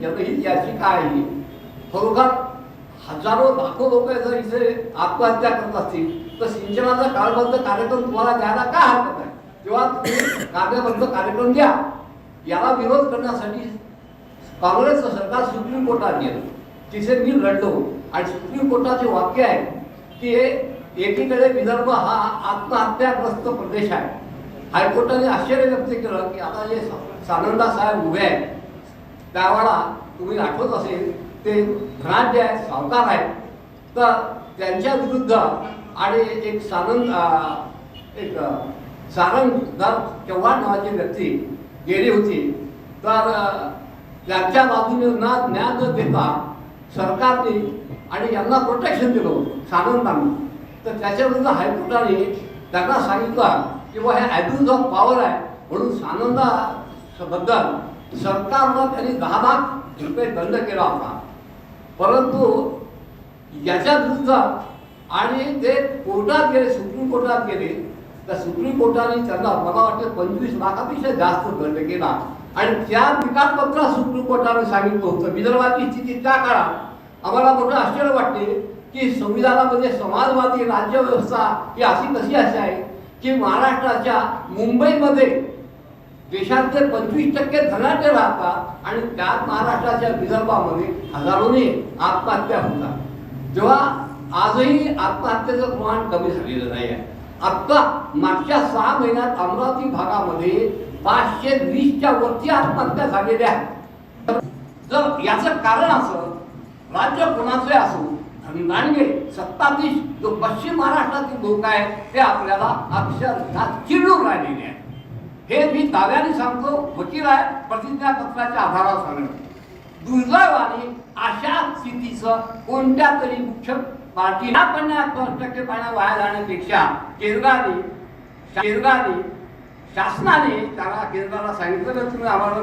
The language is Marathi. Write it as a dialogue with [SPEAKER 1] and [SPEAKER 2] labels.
[SPEAKER 1] याची याचिका आहे खरोखर हजारो लाखो लोक जर इथे आत्महत्या करत असतील तर सिंचनाचा काळबद्ध कार्यक्रम तुम्हाला द्यायला काय हरकत आहे तेव्हा तुम्ही कार्यक्रम द्या याला विरोध करण्यासाठी काँग्रेसचं सरकार सुप्रीम कोर्टात गेलं तिथे मी लढलो आणि सुप्रीम कोर्टाचे वाक्य आहे की एकीकडे विदर्भ हा आत्महत्याग्रस्त प्रदेश आहे हायकोर्टाने आश्चर्य व्यक्त केलं की आता जे सा- सानंदा साहेब उभे आहेत त्यावेळा तुम्ही आठवत असेल ते धनाढ्य आहेत सावकार आहेत. तर त्यांच्या विरुद्ध आणि एक सानंद एक अं, सारंगधर चव्हाण नावाची व्यक्ती गेली होती. तर त्यांच्या बाजूने ना ज्ञान न देता सरकारने आणि यांना प्रोटेक्शन दिलं सानंदांना. तर त्याच्या विरुद्ध हायकोर्टाने त्यांना सांगितलं की बा हे ॲब्युज ऑफ पॉवर आहे. म्हणून सानंदाबद्दल सरकारनं त्यांनी दहा लाख रुपये दंड केला होता. परंतु याच्या विरुद्ध आणि ते कोर्टात गेले सुप्रीम कोर्टात गेले तर सुप्रीम कोर्टाने त्यांना मला वाटतं पंचवीस लाखापेक्षा जास्त दंड केला. आणि त्या निकालपत्रात सुप्रीम कोर्टाने सांगितलं होतं. विदर्भाची स्थिती त्या काळात आम्हाला मोठं आश्चर्य वाटते की संविधानामध्ये समाजवादी राज्यव्यवस्था ही अशी कशी अशी आहे की महाराष्ट्राच्या मुंबईमध्ये देशातले पंचवीस टक्के धनाटे राहतात आणि त्यात महाराष्ट्राच्या विदर्भामध्ये हजारोने आत्महत्या होतात जेव्हा आजही आत्महत्येचं प्रमाण कमी झालेलं नाही आहे. आत्ता मागच्या सहा महिन्यात अमरावती भागामध्ये पाचशे वीसच्या वरती आत्महत्या झालेल्या आहेत. तर जर याचं कारण असं राज्य कोणाचे असो धनदांडे सत्ताधीश जो पश्चिम महाराष्ट्रातील लोक आहेत ते आपल्याला अक्षरशः चिडून राहिलेले आहेत. हे मी दाव्याने सांगतो वकील आहे प्रतिज्ञापत्राच्या आधारावर सांगतो दुर्दैवाने अशा स्थितीचं कोणत्या तरी मुख्य पार्टीला पन्नास टक्के पाण्या वाया जाण्यापेक्षा केंद्राने केंद्राने शासनाने त्याला केंद्राला सांगितलं तुम्ही आम्हाला